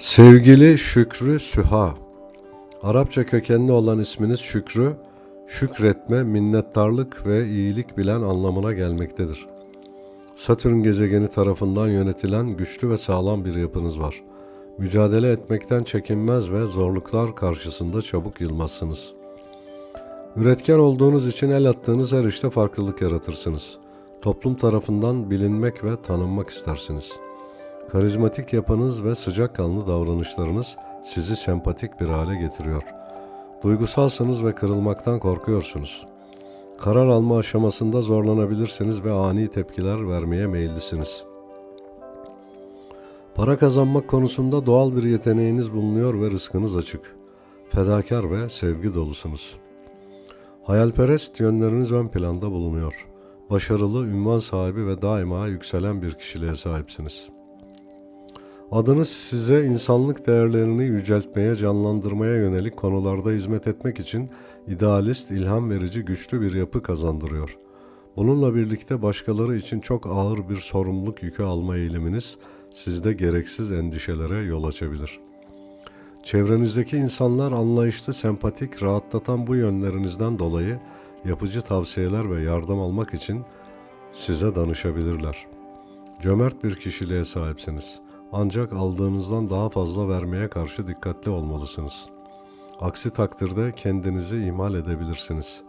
Sevgili Şükrü Süha Arapça kökenli olan isminiz Şükrü, şükretme, minnettarlık ve iyilik bilen anlamına gelmektedir. Satürn gezegeni tarafından yönetilen güçlü ve sağlam bir yapınız var. Mücadele etmekten çekinmez ve zorluklar karşısında çabuk yılmazsınız. Üretken olduğunuz için el attığınız her işte farklılık yaratırsınız. Toplum tarafından bilinmek ve tanınmak istersiniz. Karizmatik yapınız ve sıcakkanlı davranışlarınız sizi sempatik bir hale getiriyor. Duygusalsınız ve kırılmaktan korkuyorsunuz. Karar alma aşamasında zorlanabilirsiniz ve ani tepkiler vermeye meyillisiniz. Para kazanmak konusunda doğal bir yeteneğiniz bulunuyor ve rızkınız açık. Fedakar ve sevgi dolusunuz. Hayalperest yönleriniz ön planda bulunuyor. Başarılı, ünvan sahibi ve daima yükselen bir kişiliğe sahipsiniz. Adınız size insanlık değerlerini yüceltmeye, canlandırmaya yönelik konularda hizmet etmek için idealist, ilham verici, güçlü bir yapı kazandırıyor. Bununla birlikte başkaları için çok ağır bir sorumluluk yükü alma eğiliminiz sizde gereksiz endişelere yol açabilir. Çevrenizdeki insanlar anlayışlı, sempatik, rahatlatan bu yönlerinizden dolayı yapıcı tavsiyeler ve yardım almak için size danışabilirler. Cömert bir kişiliğe sahipsiniz. Ancak aldığınızdan daha fazla vermeye karşı dikkatli olmalısınız. Aksi takdirde kendinizi ihmal edebilirsiniz.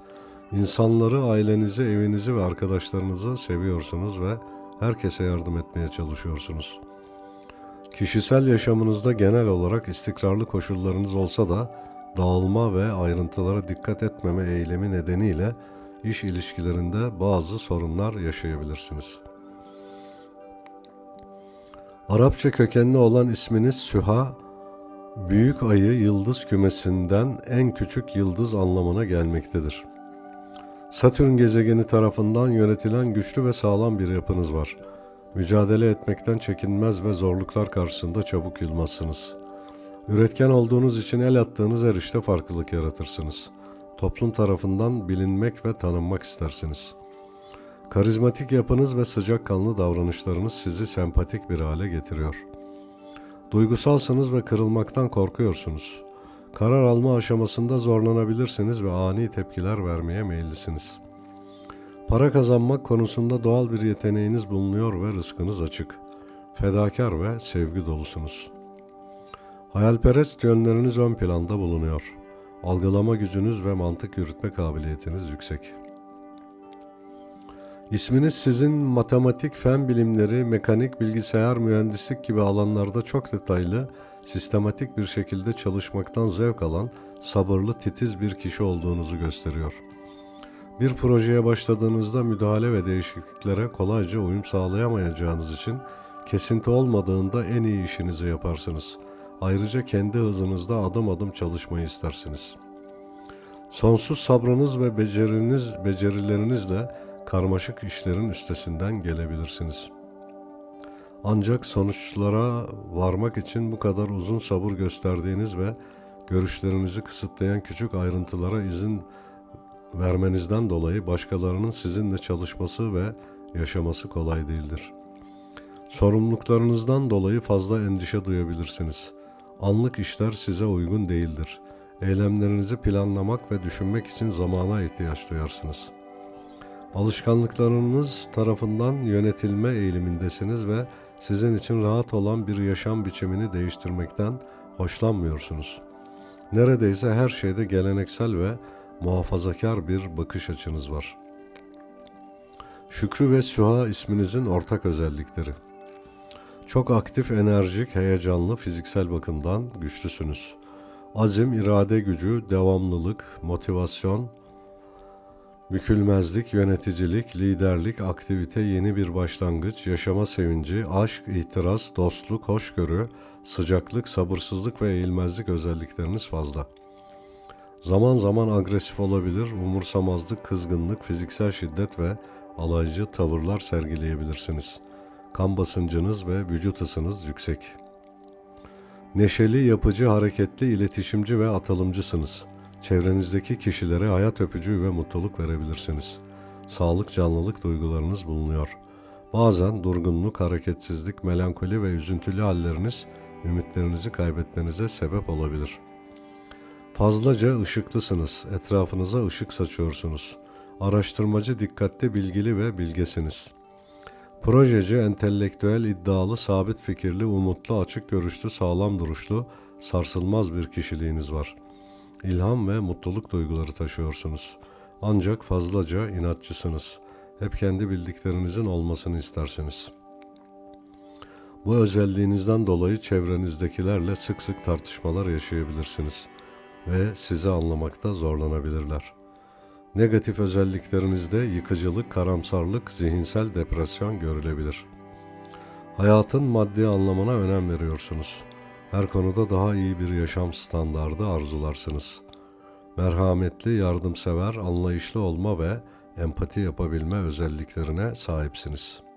İnsanları, ailenizi, evinizi ve arkadaşlarınızı seviyorsunuz ve herkese yardım etmeye çalışıyorsunuz. Kişisel yaşamınızda genel olarak istikrarlı koşullarınız olsa da dağılma ve ayrıntılara dikkat etmeme eylemi nedeniyle iş ilişkilerinde bazı sorunlar yaşayabilirsiniz. Arapça kökenli olan isminiz Süha, büyük ayı yıldız kümesinden en küçük yıldız anlamına gelmektedir. Satürn gezegeni tarafından yönetilen güçlü ve sağlam bir yapınız var. Mücadele etmekten çekinmez ve zorluklar karşısında çabuk yılmazsınız. Üretken olduğunuz için el attığınız her işte farklılık yaratırsınız. Toplum tarafından bilinmek ve tanınmak istersiniz. Karizmatik yapınız ve sıcakkanlı davranışlarınız sizi sempatik bir hale getiriyor. Duygusalsınız ve kırılmaktan korkuyorsunuz. Karar alma aşamasında zorlanabilirsiniz ve ani tepkiler vermeye meyillisiniz. Para kazanmak konusunda doğal bir yeteneğiniz bulunuyor ve rızkınız açık. Fedakar ve sevgi dolusunuz. Hayalperest yönleriniz ön planda bulunuyor. Algılama gücünüz ve mantık yürütme kabiliyetiniz yüksek. İsminiz sizin matematik, fen bilimleri, mekanik, bilgisayar, mühendislik gibi alanlarda çok detaylı, sistematik bir şekilde çalışmaktan zevk alan, sabırlı, titiz bir kişi olduğunuzu gösteriyor. Bir projeye başladığınızda müdahale ve değişikliklere kolayca uyum sağlayamayacağınız için kesinti olmadığında en iyi işinizi yaparsınız. Ayrıca kendi hızınızda adım adım çalışmayı istersiniz. Sonsuz sabrınız ve beceriniz, becerilerinizle karmaşık işlerin üstesinden gelebilirsiniz. Ancak sonuçlara varmak için bu kadar uzun sabır gösterdiğiniz ve görüşlerinizi kısıtlayan küçük ayrıntılara izin vermenizden dolayı başkalarının sizinle çalışması ve yaşaması kolay değildir. Sorumluluklarınızdan dolayı fazla endişe duyabilirsiniz. Anlık işler size uygun değildir. Eylemlerinizi planlamak ve düşünmek için zamana ihtiyaç duyarsınız.'' Alışkanlıklarınız tarafından yönetilme eğilimindesiniz ve sizin için rahat olan bir yaşam biçimini değiştirmekten Hoşlanmıyorsunuz. Neredeyse her şeyde geleneksel ve muhafazakar bir bakış açınız var. Şükrü ve Süha isminizin ortak özellikleri. Çok aktif, enerjik, heyecanlı, fiziksel bakımdan güçlüsünüz. Azim, irade gücü, devamlılık, motivasyon, bükülmezlik, yöneticilik, liderlik, aktivite, yeni bir başlangıç, yaşama sevinci, aşk, itiraz, dostluk, hoşgörü, sıcaklık, sabırsızlık ve eğilmezlik özellikleriniz fazla. Zaman zaman agresif olabilir, umursamazlık, kızgınlık, fiziksel şiddet ve alaycı tavırlar sergileyebilirsiniz. Kan basıncınız ve vücut ısınız yüksek. Neşeli, yapıcı, hareketli, iletişimci ve atılımcısınız. Çevrenizdeki kişilere hayat öpücüğü ve mutluluk verebilirsiniz. Sağlık, canlılık duygularınız bulunuyor. Bazen durgunluk, hareketsizlik, melankoli ve üzüntülü halleriniz ümitlerinizi kaybetmenize sebep olabilir. Fazlaca ışıklısınız. Etrafınıza ışık saçıyorsunuz. Araştırmacı, dikkatli, bilgili ve bilgesiniz. Projeci, entelektüel, iddialı, sabit fikirli, umutlu, açık görüşlü, sağlam duruşlu, sarsılmaz bir kişiliğiniz var. İlham ve mutluluk duyguları taşıyorsunuz. Ancak fazlaca inatçısınız. Hep kendi bildiklerinizin olmasını istersiniz. Bu özelliğinizden dolayı çevrenizdekilerle sık sık tartışmalar yaşayabilirsiniz ve sizi anlamakta zorlanabilirler. Negatif özelliklerinizde yıkıcılık, karamsarlık, zihinsel depresyon görülebilir. Hayatın maddi anlamına önem veriyorsunuz. Her konuda daha iyi bir yaşam standardı arzularsınız. Merhametli, yardımsever, anlayışlı olma ve empati yapabilme özelliklerine sahipsiniz.''